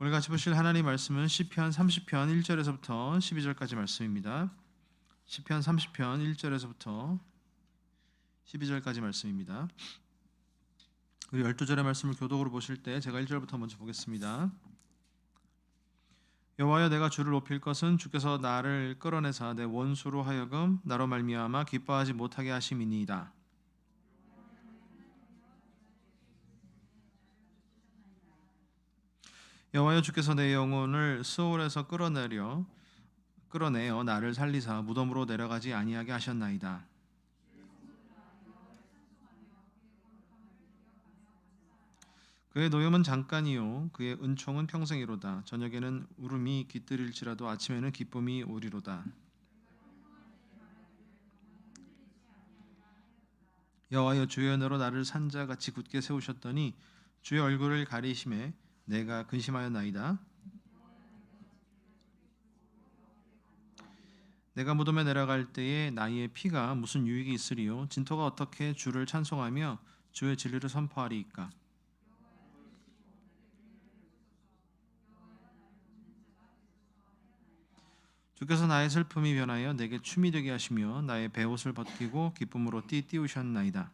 오늘 같이 보실 하나님 말씀은 시편 30편 1절에서부터 12절까지 말씀입니다. 시편 30편 1절에서부터 12절까지 말씀입니다. 우리 12절의 말씀을 교독으로 보실 때 제가 1절부터 먼저 보겠습니다. 여호와여 내가 주를 높일 것은 주께서 나를 끌어내사 내 원수로 하여금 나로 말미암아 기뻐하지 못하게 하심이니이다. 여호와여 주께서 내 영혼을 스올에서 끌어내려 끌어내어 나를 살리사 무덤으로 내려가지 아니하게 하셨나이다. 그의 노염은 잠깐이요 그의 은총은 평생이로다. 저녁에는 울음이 깃들일지라도 아침에는 기쁨이 오리로다. 여호와여 주의 은혜로 나를 산자같이 굳게 세우셨더니 주의 얼굴을 가리심에 내가 근심하였나이다. 내가 무덤에 내려갈 때에 나의 피가 무슨 유익이 있으리요? 진토가 어떻게 주를 찬송하며 주의 진리를 선포하리이까? 주께서 나의 슬픔이 변하여 내게 춤이 되게 하시며 나의 베옷을 벗기고 기쁨으로 띠 띄우셨나이다.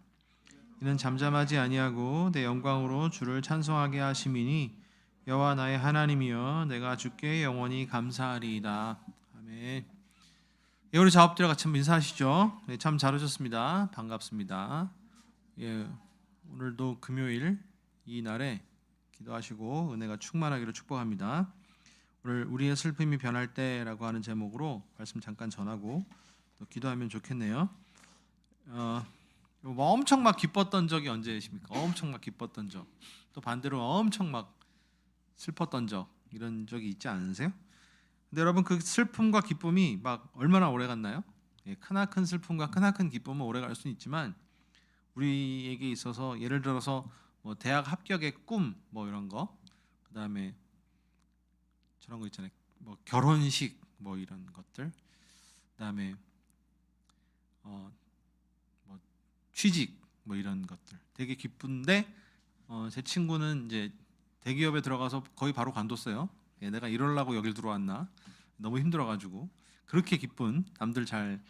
이는 잠잠하지 아니하고 내 영광으로 주를 찬송하게 하심이니 여호와 나의 하나님이여 내가 주께 영원히 감사하리이다. 아멘. 예, 우리 자업들 같이 인사하시죠. 네, 참 잘오셨습니다. 반갑습니다. 예, 오늘도 금요일 이 날에 기도하시고 은혜가 충만하기를 축복합니다. 오늘 우리의 슬픔이 변할 때라고 하는 제목으로 말씀 잠깐 전하고 또 기도하면 좋겠네요. 어, 뭐 엄청 막 기뻤던 적이 언제십니까? 엄청 막 기뻤던 적. 또 반대로 엄청 막 슬펐던 적 이런 적이 있지 않으세요? 근데 여러분 그 슬픔과 기쁨이 막 얼마나 오래 갔나요? 예, 크나큰 슬픔과 크나큰 기쁨은 오래 갈 수는 있지만 우리에게 있어서 예를 들어서 뭐 대학 합격의 꿈 뭐 이런 거 그다음에 저런 거 있잖아요. 뭐 결혼식 뭐 이런 것들 그다음에 어 뭐 취직 뭐 이런 것들 되게 기쁜데 어, 제 친구는 이제 대기업에 들어가서 거의 바로 관뒀어요. 예, 내가 이럴라고 여길 들어왔나 너무 힘들어가지고 그렇게 기쁜 남들 잘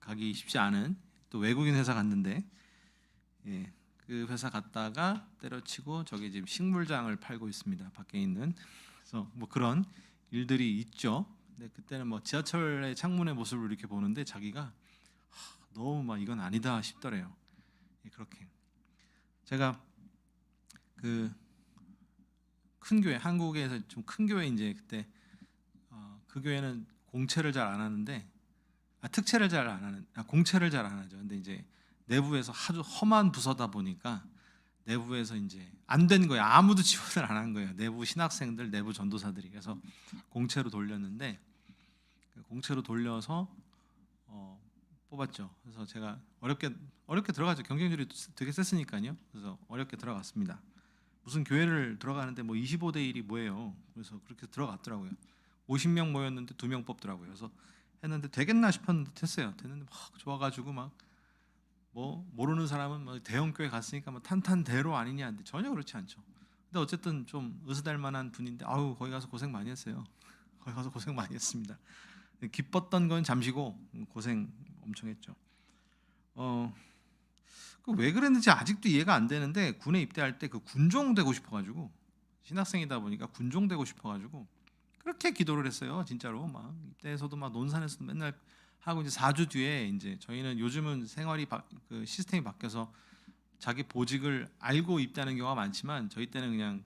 가기 쉽지 않은 또 외국인 회사 갔는데 예, 그 회사 갔다가 때려치고 저기 지금 식물장을 팔고 있습니다. 밖에 있는 그래서 뭐 그런 일들이 있죠. 근데 그때는 뭐 지하철의 창문의 모습을 이렇게 보는데 자기가 하, 너무 막 이건 아니다 싶더래요. 예, 그렇게 제가 그 큰 교회 한국에서 좀 큰 교회 이제 그때 어, 그 교회는 공채를 잘 안 하는데 아, 특채를 잘 안 하는 아, 공채를 잘 안 하죠. 근데 이제 내부에서 아주 험한 부서다 보니까 내부에서 이제 안 된 거예요. 아무도 지원을 안 한 거예요. 내부 신학생들, 내부 전도사들이 그래서 공채로 돌렸는데 그 공채로 돌려서 어, 뽑았죠. 그래서 제가 어렵게 어렵게 들어가죠. 경쟁률이 되게 셌으니까요. 그래서 어렵게 들어갔습니다. 무슨 교회를 들어가는데 뭐 25대 1이 뭐예요? 그래서 그렇게 들어갔더라고요. 50명 모였는데 두 명 뽑더라고요. 그래서 했는데 되겠나 싶었는데 됐어요. 됐는데 막 좋아가지고 막 뭐 모르는 사람은 뭐 대형 교회 갔으니까 뭐 탄탄대로 아니냐 근데 전혀 그렇지 않죠. 근데 어쨌든 좀 으스댈 만한 분인데 아우 거기 가서 고생 많이 했어요. 거기 가서 고생 많이 했습니다. 기뻤던 건 잠시고 고생 엄청 했죠. 어. 그왜 그랬는지 아직도 이해가 안 되는데 군에 입대할 때 그 군종 되고 싶어가지고 신학생이다 보니까 군종 되고 싶어가지고 그렇게 기도를 했어요 진짜로 막 입대에서도 막 논산에서도 맨날 하고 이제 4주 뒤에 이제 저희는 요즘은 생활이 바, 그 시스템이 바뀌어서 자기 보직을 알고 입대하는 경우가 많지만 저희 때는 그냥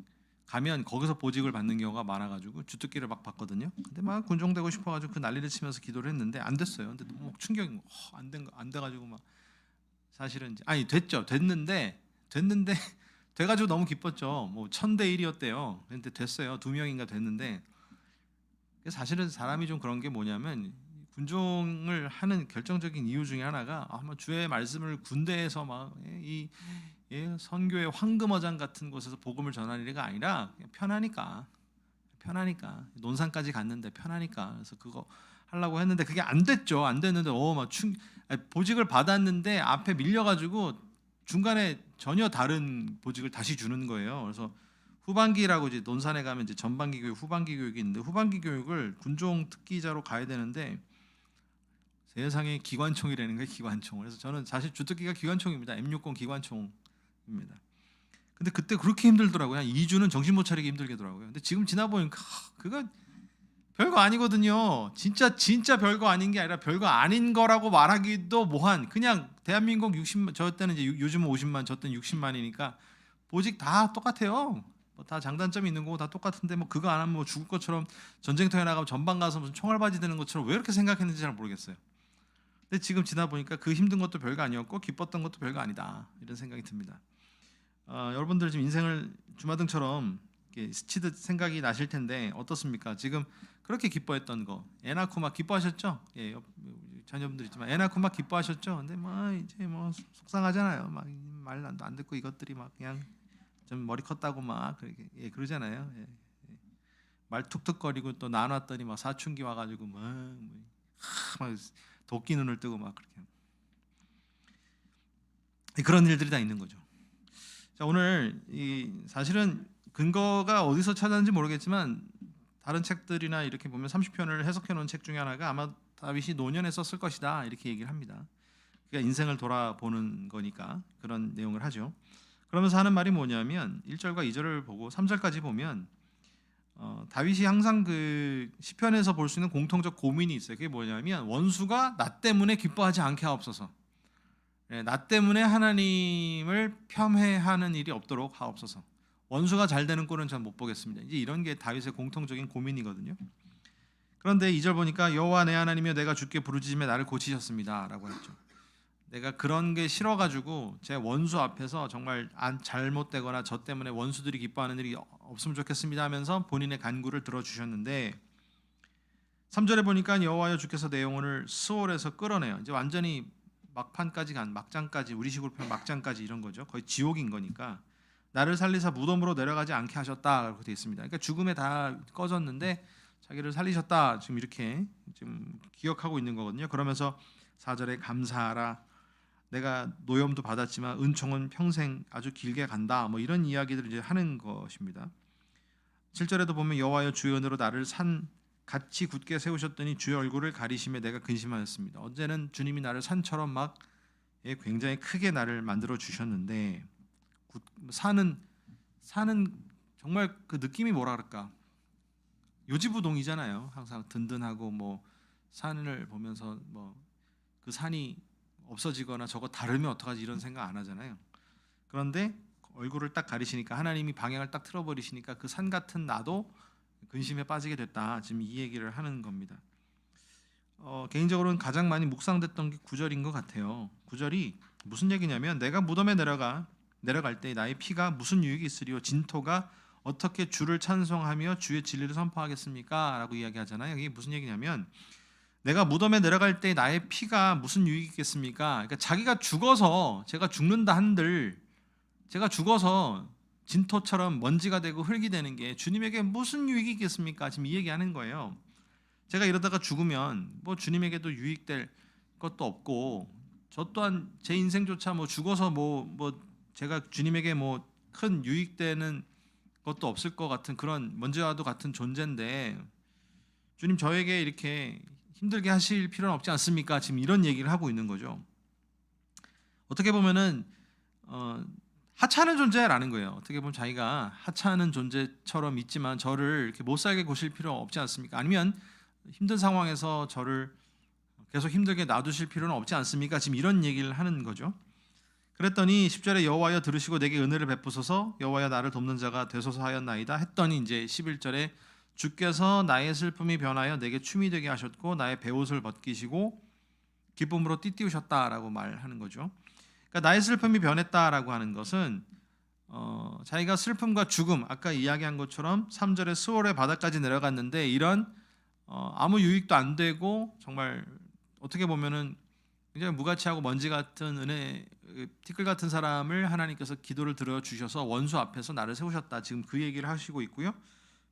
가면 거기서 보직을 받는 경우가 많아가지고 주특기를 막 받거든요. 근데 막 군종되고 싶어가지고 그 난리를 치면서 기도를 했는데 안 됐어요. 근데 너무 충격인 거, 안 된안 돼가지고 막 사실은 아니 됐죠. 됐는데 됐는데 돼가지고 너무 기뻤죠. 뭐 천 대 일이었대요. 근데 됐어요. 두 명인가 됐는데 사실은 사람이 좀 그런 게 뭐냐면 군종을 하는 결정적인 이유 중에 하나가 아마 주의 말씀을 군대에서 막이 예, 선교의 황금어장 같은 곳에서 복음을 전할 일가 아니라 편하니까 편하니까 논산까지 갔는데 편하니까 그래서 그거 하려고 했는데 그게 안 됐죠 안 됐는데 어막 보직을 받았는데 앞에 밀려가지고 중간에 전혀 다른 보직을 다시 주는 거예요 그래서 후반기라고 이제 논산에 가면 이제 전반기 교육, 후반기 교육이 있는데 후반기 교육을 군종 특기자로 가야 되는데 세상에 기관총이라는 거예요, 기관총. 그래서 저는 사실 주특기가 기관총입니다. M60 기관총입니다. 근데 그때 그렇게 힘들더라고요. 한 2주는 정신 못 차리게 힘들겠더라고요. 근데 지금 지나 보니까 하, 그거 별거 아니거든요. 진짜 진짜 별거 아닌 게 아니라 별거 아닌 거라고 말하기도 뭐한 그냥 대한민국 60만 저 때는 이제 요- 요즘은 50만 저 때는 60만이니까 보직 다 똑같아요. 뭐 다 장단점이 있는 거고 다 똑같은데 뭐 그거 안 하면 뭐 죽을 것처럼 전쟁터에 나가면 전방 가서 무슨 총알바지 되는 것처럼 왜 이렇게 생각했는지 잘 모르겠어요. 근데 지금 지나 보니까 그 힘든 것도 별거 아니었고 기뻤던 것도 별거 아니다 이런 생각이 듭니다. 어, 여러분들 지금 인생을 주마등처럼 이렇게 스치듯 생각이 나실 텐데 어떻습니까? 지금 그렇게 기뻐했던 거, 막 기뻐하셨죠? 예, 옆- 자녀분들 있지만 막 기뻐하셨죠? 근데 뭐 이제 뭐 속상하잖아요. 막 말도 안 듣고 이것들이 막 그냥 좀 머리 컸다고 막 그렇게 예, 그러잖아요. 예, 예. 말 툭툭거리고 또 나눴더니 막 사춘기 와가지고 막, 뭐, 하, 막 도끼 눈을 뜨고 막 그렇게 예, 그런 일들이 다 있는 거죠. 자 오늘 이 사실은 근거가 어디서 찾았는지 모르겠지만 다른 책들이나 이렇게 보면 30편을 해석해 놓은 책 중에 하나가 아마 다윗이 노년에 썼을 것이다 이렇게 얘기를 합니다. 그러니까 인생을 돌아보는 거니까 그런 내용을 하죠. 그러면서 하는 말이 뭐냐면 1절과 2절을 보고 3절까지 보면 어, 다윗이 항상 그 시편에서 볼 수 있는 공통적 고민이 있어요. 그게 뭐냐면 원수가 나 때문에 기뻐하지 않게 하옵소서. 예, 나 때문에 하나님을 폄훼하는 일이 없도록 하옵소서. 원수가 잘 되는 꼴은 전못 보겠습니다. 이제 이런 게 다윗의 공통적인 고민이거든요. 그런데 2절 보니까 여호와 내 하나님이여 내가 주께 부르짖음에 나를 고치셨습니다라고 했죠. 내가 그런 게 싫어 가지고 제 원수 앞에서 정말 안 잘못되거나 저 때문에 원수들이 기뻐하는 일이 없으면 좋겠습니다 하면서 본인의 간구를 들어 주셨는데 3절에 보니까 여호와여 주께서 내 영혼을 스올에서 끌어내요. 이제 완전히 막판까지 간 막장까지 우리식으로 표현 막장까지 이런 거죠. 거의 지옥인 거니까 나를 살리사 무덤으로 내려가지 않게 하셨다라고 되어 있습니다. 그러니까 죽음에 다 꺼졌는데 자기를 살리셨다 지금 이렇게 지금 기억하고 있는 거거든요. 그러면서 4절에 감사하라 내가 노염도 받았지만 은총은 평생 아주 길게 간다. 뭐 이런 이야기들을 이제 하는 것입니다. 7절에도 보면 여호와여 주의 은혜로 나를 산 같이 굳게 세우셨더니 주의 얼굴을 가리심에 내가 근심하였습니다. 어제는 주님이 나를 산처럼 막 예, 굉장히 크게 나를 만들어 주셨는데 굳- 산은 산은 정말 그 느낌이 뭐라 그럴까 요지부동이잖아요. 항상 든든하고 뭐 산을 보면서 뭐 그 산이 없어지거나 저거 다르면 어떡하지 이런 생각 안 하잖아요. 그런데 얼굴을 딱 가리시니까 하나님이 방향을 딱 틀어버리시니까 그 산 같은 나도 근심에 빠지게 됐다. 지금 이 얘기를 하는 겁니다. 어, 개인적으로는 가장 많이 묵상됐던 게 구절인 것 같아요. 구절이 무슨 얘기냐면 내가 무덤에 내려가 내려갈 때 나의 피가 무슨 유익이 있으리요 진토가 어떻게 주를 찬송하며 주의 진리를 선포하겠습니까? 라고 이야기하잖아요. 이게 무슨 얘기냐면 내가 무덤에 내려갈 때 나의 피가 무슨 유익이 있겠습니까? 그러니까 자기가 죽어서 제가 죽는다 한들 제가 죽어서 진토처럼 먼지가 되고 흙이 되는 게 주님에게 무슨 유익이 있겠습니까? 지금 이 얘기하는 거예요. 제가 이러다가 죽으면 뭐 주님에게도 유익될 것도 없고 저 또한 제 인생조차 뭐 죽어서 뭐뭐 제가 주님에게 뭐 큰 유익되는 것도 없을 것 같은 그런 먼지와도 같은 존재인데 주님 저에게 이렇게 힘들게 하실 필요는 없지 않습니까? 지금 이런 얘기를 하고 있는 거죠. 어떻게 보면은 어, 하찮은 존재라는 거예요. 어떻게 보면 자기가 하찮은 존재처럼 있지만 저를 이렇게 못 살게 고실 필요 없지 않습니까? 아니면 힘든 상황에서 저를 계속 힘들게 놔두실 필요는 없지 않습니까? 지금 이런 얘기를 하는 거죠. 그랬더니 10절에 여호와여 들으시고 내게 은혜를 베푸소서 여호와여 나를 돕는 자가 되소서 하였나이다 했더니 이제 11절에 주께서 나의 슬픔이 변하여 내게 춤이 되게 하셨고 나의 배옷을 벗기시고 기쁨으로 띠띠우셨다라고 말하는 거죠. 그러니까 나의 슬픔이 변했다라고 하는 것은 어, 자기가 슬픔과 죽음 아까 이야기한 것처럼 3절에 수월의 바다까지 내려갔는데 이런 어, 아무 유익도 안 되고 정말 어떻게 보면은 굉장히 무가치하고 먼지 같은 은혜 그 티끌 같은 사람을 하나님께서 기도를 들어 주셔서 원수 앞에서 나를 세우셨다. 지금 그 얘기를 하시고 있고요.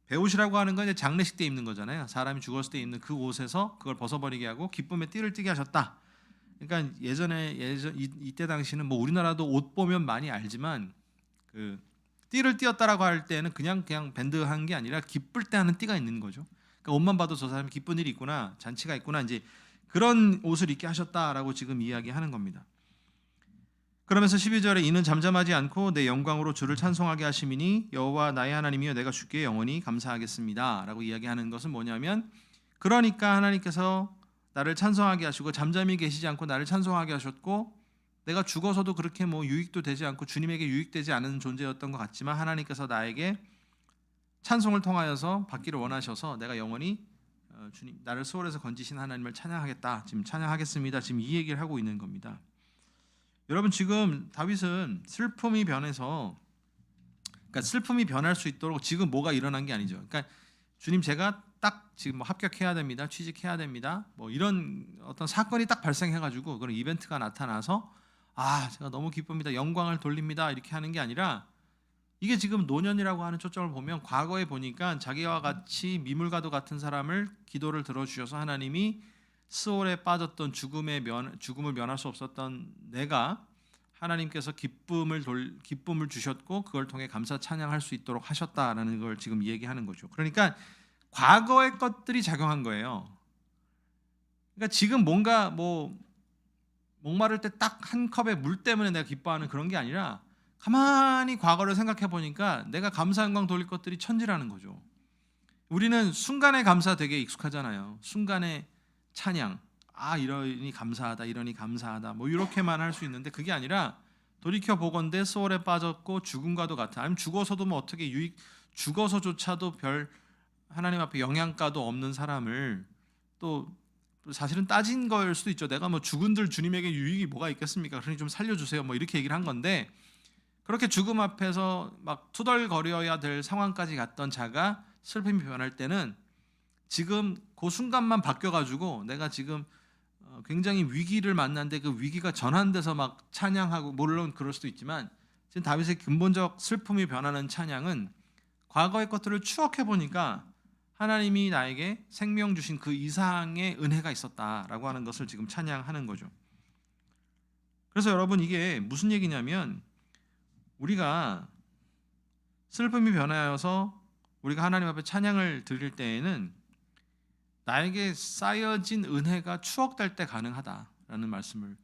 배옷이라고 하는 건 이제 장례식 때 입는 거잖아요. 사람이 죽었을 때 입는 그 옷에서 그걸 벗어버리게 하고 기쁨의 띠를 띠게 하셨다. 그러니까 예전에 예전 이, 이때 당시는 뭐 우리나라도 옷 보면 많이 알지만 그 띠를 띄었다라고 할 때는 그냥 그냥 밴드 한 게 아니라 기쁠 때 하는 띠가 있는 거죠. 그러니까 옷만 봐도 저 사람이 기쁜 일이 있구나, 잔치가 있구나 이제 그런 옷을 입게 하셨다라고 지금 이야기하는 겁니다. 그러면서 12절에 이는 잠잠하지 않고 내 영광으로 주를 찬송하게 하심이니 여호와 나의 하나님이여 내가 주께 영원히 감사하겠습니다라고 이야기하는 것은 뭐냐면 그러니까 하나님께서 나를 찬송하게 하시고 잠잠히 계시지 않고 나를 찬송하게 하셨고 내가 죽어서도 그렇게 뭐 유익도 되지 않고 주님에게 유익되지 않은 존재였던 것 같지만 하나님께서 나에게 찬송을 통하여서 받기를 원하셔서 내가 영원히 어, 주님 나를 수월에서 건지신 하나님을 찬양하겠다. 지금 찬양하겠습니다. 지금 이 얘기를 하고 있는 겁니다. 여러분 지금 다윗은 슬픔이 변해서 그러니까 슬픔이 변할 수 있도록 지금 뭐가 일어난 게 아니죠. 그러니까 주님 제가 딱 지금 뭐 합격해야 됩니다. 취직해야 됩니다. 뭐 이런 어떤 사건이 딱 발생해 가지고 그런 이벤트가 나타나서 아, 제가 너무 기쁩니다. 영광을 돌립니다. 이렇게 하는 게 아니라 이게 지금 노년이라고 하는 초점을 보면 과거에 보니까 자기와 같이 미물과도 같은 사람을 기도를 들어 주셔서 하나님이 스올에 빠졌던 죽음의 면 죽음을 면할 수 없었던 내가 하나님께서 기쁨을 돌 기쁨을 주셨고 그걸 통해 감사 찬양할 수 있도록 하셨다라는 걸 지금 얘기하는 거죠. 그러니까 과거의 것들이 작용한 거예요. 그러니까 지금 뭔가 뭐 목마를 때 딱 한 컵의 물 때문에 내가 기뻐하는 그런 게 아니라 가만히 과거를 생각해 보니까 내가 감사 영광 돌릴 것들이 천지라는 거죠. 우리는 순간의 감사 되게 익숙하잖아요. 순간의 찬양. 아 이러니 감사하다. 이러니 감사하다. 뭐 이렇게만 할 수 있는데 그게 아니라 돌이켜 보건대 소월에 빠졌고 죽음과도 같아. 아니면 죽어서도 뭐 어떻게 유익 죽어서조차도 별 하나님 앞에 영양가도 없는 사람을 또 사실은 따진 걸 수도 있죠. 내가 뭐 죽은들 주님에게 유익이 뭐가 있겠습니까? 그러니 좀 살려주세요. 뭐 이렇게 얘기를 한 건데 그렇게 죽음 앞에서 막 투덜거려야 될 상황까지 갔던 자가 슬픔이 변할 때는 지금 그 순간만 바뀌어가지고 내가 지금 어, 굉장히 위기를 만났는데 그 위기가 전환돼서 막 찬양하고 물론 그럴 수도 있지만 지금 다윗의 근본적 슬픔이 변하는 찬양은 과거의 것들을 추억해 보니까 하나님이 나에게 생명 주신 그 이상의 은혜가 있었다라고 하는 것을 지금 찬양하는 거죠. 그래서 여러분 이게 무슨 얘기냐면 우리가 슬픔이 변하여서 우리가 하나님 앞에 찬양을 드릴 때에는 나에게 쌓여진 은혜가 추억될 때 가능하다라는 말씀을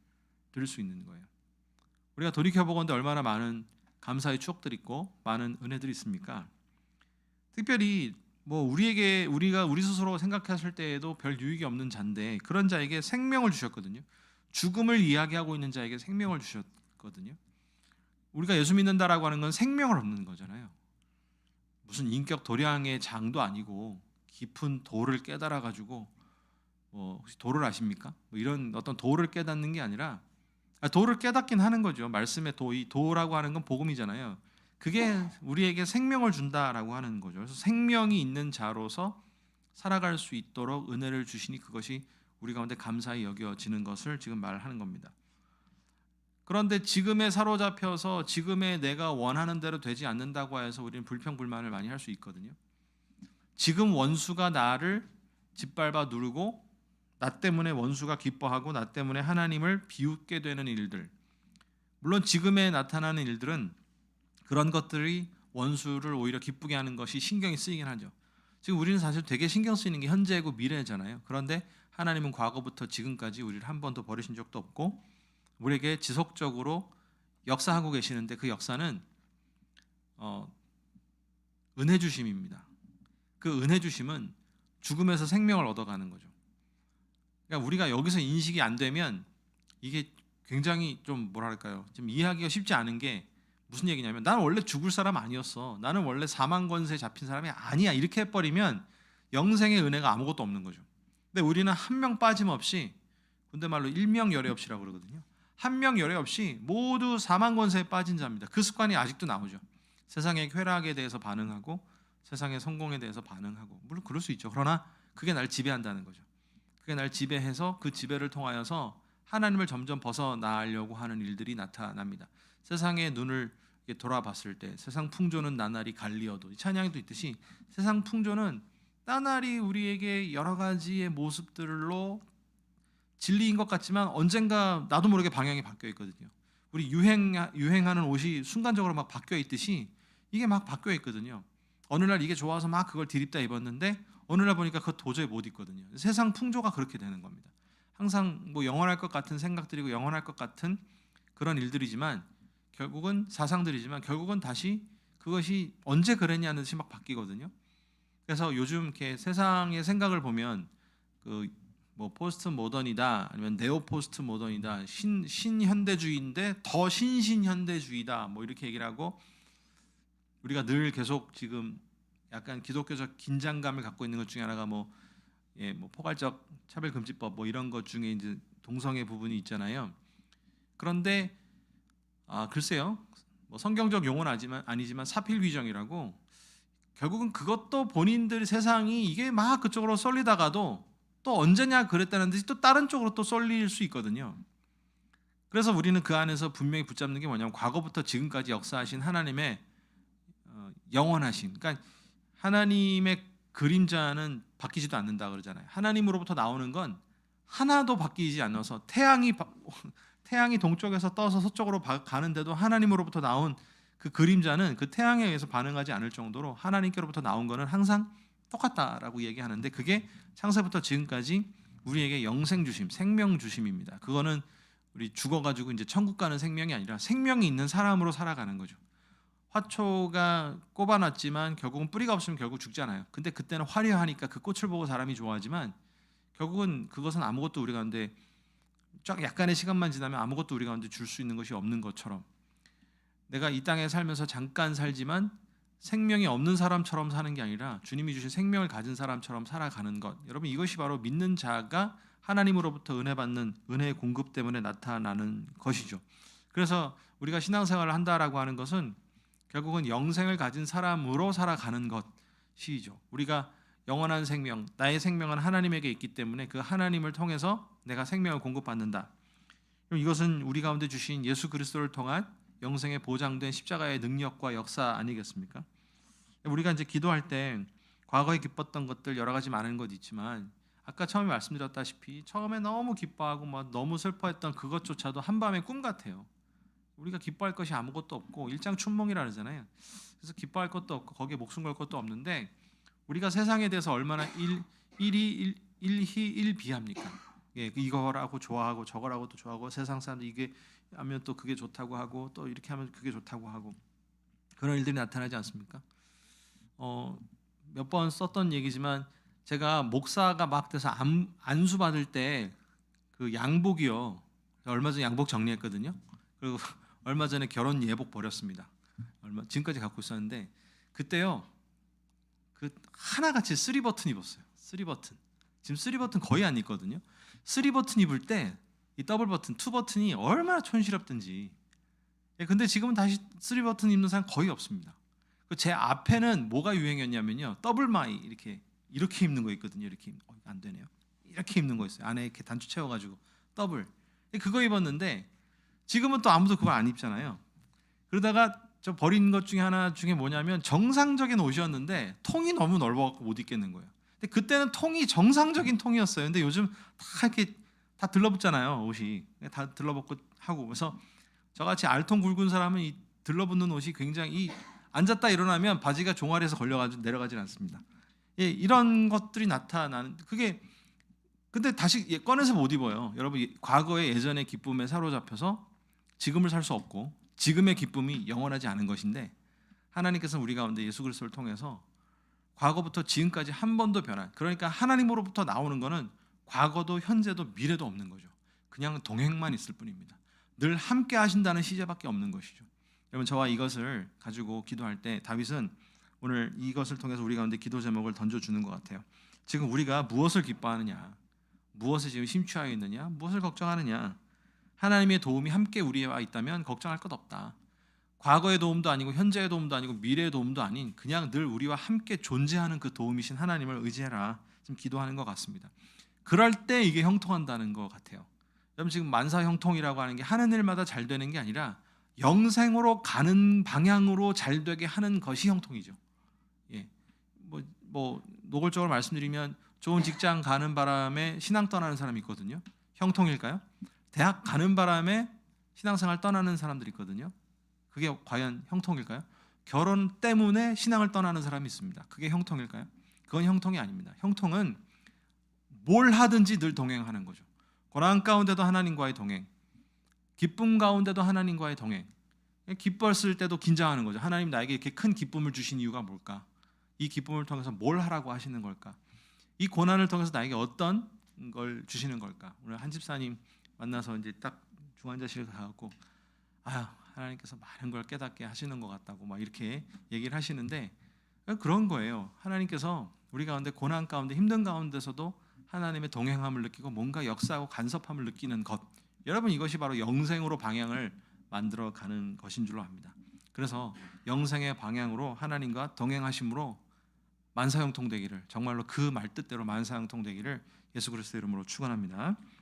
드릴 수 있는 거예요. 우리가 돌이켜 보건데 얼마나 많은 감사의 추억들이 있고 많은 은혜들이 있습니까? 특별히 뭐 우리에게 우리가 우리 스스로 생각했을 때에도 별 유익이 없는 자인데 그런 자에게 생명을 주셨거든요. 죽음을 이야기하고 있는 자에게 생명을 주셨거든요. 우리가 예수 믿는다라고 하는 건 생명을 얻는 거잖아요. 무슨 인격 도량의 장도 아니고 깊은 도를 깨달아 가지고 뭐 혹시 도를 아십니까? 뭐 이런 어떤 도를 깨닫는 게 아니라 아, 도를 깨닫긴 하는 거죠. 말씀의 도 이 도라고 하는 건 복음이잖아요. 그게 우리에게 생명을 준다라고 하는 거죠. 그래서 생명이 있는 자로서 살아갈 수 있도록 은혜를 주시니 그것이 우리 가운데 감사히 여겨지는 것을 지금 말하는 겁니다. 그런데 지금에 사로잡혀서 지금의 내가 원하는 대로 되지 않는다고 해서 우리는 불평불만을 많이 할 수 있거든요. 지금 원수가 나를 짓밟아 누르고 나 때문에 원수가 기뻐하고 나 때문에 하나님을 비웃게 되는 일들. 물론 지금에 나타나는 일들은 그런 것들이 원수를 오히려 기쁘게 하는 것이 신경이 쓰이긴 하죠. 지금 우리는 사실 되게 신경 쓰이는 게 현재고 미래잖아요. 그런데 하나님은 과거부터 지금까지 우리를 한 번도 버리신 적도 없고 우리에게 지속적으로 역사하고 계시는데 그 역사는 어, 은혜 주심입니다. 그 은혜 주심은 죽음에서 생명을 얻어가는 거죠. 그러니까 우리가 여기서 인식이 안 되면 이게 굉장히 좀 뭐랄까요? 좀 이해하기가 쉽지 않은 게 무슨 얘기냐면 나는 원래 죽을 사람 아니었어. 나는 원래 사망 권세에 잡힌 사람이 아니야. 이렇게 해버리면 영생의 은혜가 아무것도 없는 거죠. 근데 우리는 한 명 빠짐없이 군대 말로 일명 열애 없이라고 그러거든요. 한 명 열애 없이 모두 사망 권세에 빠진 자입니다. 그 습관이 아직도 나오죠. 세상의 쾌락에 대해서 반응하고 세상의 성공에 대해서 반응하고 물론 그럴 수 있죠. 그러나 그게 날 지배한다는 거죠. 그게 날 지배해서 그 지배를 통하여서 하나님을 점점 벗어나려고 하는 일들이 나타납니다. 세상의 눈을 돌아봤을 때 세상 풍조는 나날이 갈리어도 찬양에도 있듯이 세상 풍조는 나날이 우리에게 여러 가지의 모습들로 진리인 것 같지만 언젠가 나도 모르게 방향이 바뀌어 있거든요. 우리 유행 유행하는 옷이 순간적으로 막 바뀌어 있듯이 이게 막 바뀌어 있거든요. 어느 날 이게 좋아서 막 그걸 디립다 입었는데 어느 날 보니까 그거 도저히 못 입거든요. 세상 풍조가 그렇게 되는 겁니다. 항상 뭐 영원할 것 같은 생각들이고 영원할 것 같은 그런 일들이지만 결국은 사상들이지만 결국은 다시 그것이 언제 그랬냐는 듯이 막 바뀌거든요. 그래서 요즘 이렇게 세상의 생각을 보면 그 뭐 포스트 모던이다 아니면 네오 포스트 모던이다 신 신현대주의인데 더 신신현대주의다 뭐 이렇게 얘기를 하고 우리가 늘 계속 지금 약간 기독교적 긴장감을 갖고 있는 것 중에 하나가 뭐 예, 뭐 포괄적 차별금지법 뭐 이런 것 중에 이제 동성애 부분이 있잖아요. 그런데 아 글쎄요, 뭐 성경적 용어는 아니지만 아니지만 사필귀정이라고 결국은 그것도 본인들 세상이 이게 막 그쪽으로 쏠리다가도 또 언제냐 그랬다는 듯이 또 다른 쪽으로 또 쏠릴 수 있거든요. 그래서 우리는 그 안에서 분명히 붙잡는 게 뭐냐면 과거부터 지금까지 역사하신 하나님의 어, 영원하신 그러니까 하나님의 그림자는 바뀌지도 않는다 그러잖아요. 하나님으로부터 나오는 건 하나도 바뀌지 않아서 태양이 바- 태양이 동쪽에서 떠서 서쪽으로 바- 가는데도 하나님으로부터 나온 그 그림자는 그 태양에 의해서 반응하지 않을 정도로 하나님께로부터 나온 거는 항상 똑같다라고 얘기하는데 그게 창세부터 지금까지 우리에게 영생 주심, 생명 주심입니다. 그거는 우리 죽어 가지고 이제 천국 가는 생명이 아니라 생명이 있는 사람으로 살아가는 거죠. 화초가 꼽아놨지만 결국은 뿌리가 없으면 결국 죽잖아요. 근데 그때는 화려하니까 그 꽃을 보고 사람이 좋아하지만 결국은 그것은 아무것도 우리 가운데 쫙 약간의 시간만 지나면 아무것도 우리 가운데 줄 수 있는 것이 없는 것처럼 내가 이 땅에 살면서 잠깐 살지만 생명이 없는 사람처럼 사는 게 아니라 주님이 주신 생명을 가진 사람처럼 살아가는 것. 여러분 이것이 바로 믿는 자가 하나님으로부터 은혜 받는 은혜의 공급 때문에 나타나는 것이죠. 그래서 우리가 신앙생활을 한다라고 하는 것은 결국은 영생을 가진 사람으로 살아가는 것이죠. 우리가 영원한 생명, 나의 생명은 하나님에게 있기 때문에 그 하나님을 통해서 내가 생명을 공급받는다. 그럼 이것은 우리 가운데 주신 예수 그리스도를 통한 영생에 보장된 십자가의 능력과 역사 아니겠습니까? 우리가 이제 기도할 때 과거에 기뻤던 것들 여러 가지 많은 것 있지만 아까 처음에 말씀드렸다시피 처음에 너무 기뻐하고 막 너무 슬퍼했던 그것조차도 한밤의 꿈 같아요. 우리가 기뻐할 것이 아무것도 없고 일장 춘몽이라 그러잖아요. 그래서 기뻐할 것도 없고 거기에 목숨 걸 것도 없는데 우리가 세상에 대해서 얼마나 일 일이 일, 일희 일비합니까? 예, 이거라고 좋아하고 저거라고 또 좋아하고 세상 사람들 이게 하면 또 그게 좋다고 하고 또 이렇게 하면 그게 좋다고 하고 그런 일들이 나타나지 않습니까? 어, 몇 번 썼던 얘기지만 제가 목사가 막 돼서 안, 안수 받을 때 그 양복이요. 얼마 전에 양복 정리했거든요. 그리고 얼마 전에 결혼 예복 버렸습니다. 얼마 지금까지 갖고 있었는데 그때요. 그 하나같이 쓰리 버튼 입었어요. 쓰리 버튼. 지금 쓰리 버튼 거의 안 입거든요. 쓰리 버튼 입을 때 이 더블 버튼, 투 버튼이 얼마나 촌스럽든지. 예, 근데 지금은 다시 쓰리 버튼 입는 사람 거의 없습니다. 그제 앞에는 뭐가 유행이었냐면요. 더블 마이 이렇게 이렇게 입는 거 있거든요. 이렇게 입- 어, 안 되네요. 이렇게 입는 거 있어요. 안에 이렇게 단추 채워가지고 더블. 예, 그거 입었는데 지금은 또 아무도 그걸 안 입잖아요. 그러다가 저 버린 것 중에 하나 중에 뭐냐면 정상적인 옷이었는데 통이 너무 넓어갖고 못 입겠는 거예요. 근데 그때는 통이 정상적인 통이었어요. 근데 요즘 다 이렇게 다 들러붙잖아요. 옷이 다 들러붙고 하고 그래서 저같이 알통 굵은 사람은 이 들러붙는 옷이 굉장히 이 앉았다 일어나면 바지가 종아리에서 걸려가지고 내려가질 않습니다. 예, 이런 것들이 나타나는 그게 근데 다시 예, 꺼내서 못 입어요. 여러분 이- 과거의 예전의 기쁨에 사로잡혀서 지금을 살 수 없고 지금의 기쁨이 영원하지 않은 것인데 하나님께서 우리 가운데 예수 그리스도를 통해서 과거부터 지금까지 한 번도 변한 그러니까 하나님으로부터 나오는 거는 과거도 현재도 미래도 없는 거죠. 그냥 동행만 있을 뿐입니다. 늘 함께 하신다는 시제밖에 없는 것이죠. 여러분 저와 이것을 가지고 기도할 때 다윗은 오늘 이것을 통해서 우리 가운데 기도 제목을 던져 주는 것 같아요. 지금 우리가 무엇을 기뻐하느냐? 무엇에 지금 심취하여 있느냐? 무엇을 걱정하느냐? 하나님의 도움이 함께 우리와 있다면 걱정할 것 없다. 과거의 도움도 아니고 현재의 도움도 아니고 미래의 도움도 아닌 그냥 늘 우리와 함께 존재하는 그 도움이신 하나님을 의지해라. 지금 기도하는 것 같습니다. 그럴 때 이게 형통한다는 것 같아요. 여러분 지금 만사 형통이라고 하는 게 하는 일마다 잘 되는 게 아니라 영생으로 가는 방향으로 잘 되게 하는 것이 형통이죠. 예, 뭐, 뭐 노골적으로 말씀드리면 좋은 직장 가는 바람에 신앙 떠나는 사람이 있거든요. 형통일까요? 대학 가는 바람에 신앙생활 떠나는 사람들이 있거든요. 그게 과연 형통일까요? 결혼 때문에 신앙을 떠나는 사람이 있습니다. 그게 형통일까요? 그건 형통이 아닙니다. 형통은 뭘 하든지 늘 동행하는 거죠. 고난 가운데도 하나님과의 동행, 기쁨 가운데도 하나님과의 동행. 기뻤을 때도 긴장하는 거죠. 하나님 나에게 이렇게 큰 기쁨을 주신 이유가 뭘까? 이 기쁨을 통해서 뭘 하라고 하시는 걸까? 이 고난을 통해서 나에게 어떤 걸 주시는 걸까? 오늘 한 집사님 만나서 이제 딱 중환자실 가갖고 아 하나님께서 많은 걸 깨닫게 하시는 것 같다고 막 이렇게 얘기를 하시는데 그런 거예요. 하나님께서 우리 가운데 고난 가운데 힘든 가운데서도 하나님의 동행함을 느끼고 뭔가 역사하고 간섭함을 느끼는 것. 여러분 이것이 바로 영생으로 방향을 만들어 가는 것인 줄로 압니다. 그래서 영생의 방향으로 하나님과 동행하심으로 만사형통 되기를 정말로 그 말 뜻대로 만사형통 되기를 예수 그리스도 이름으로 축원합니다.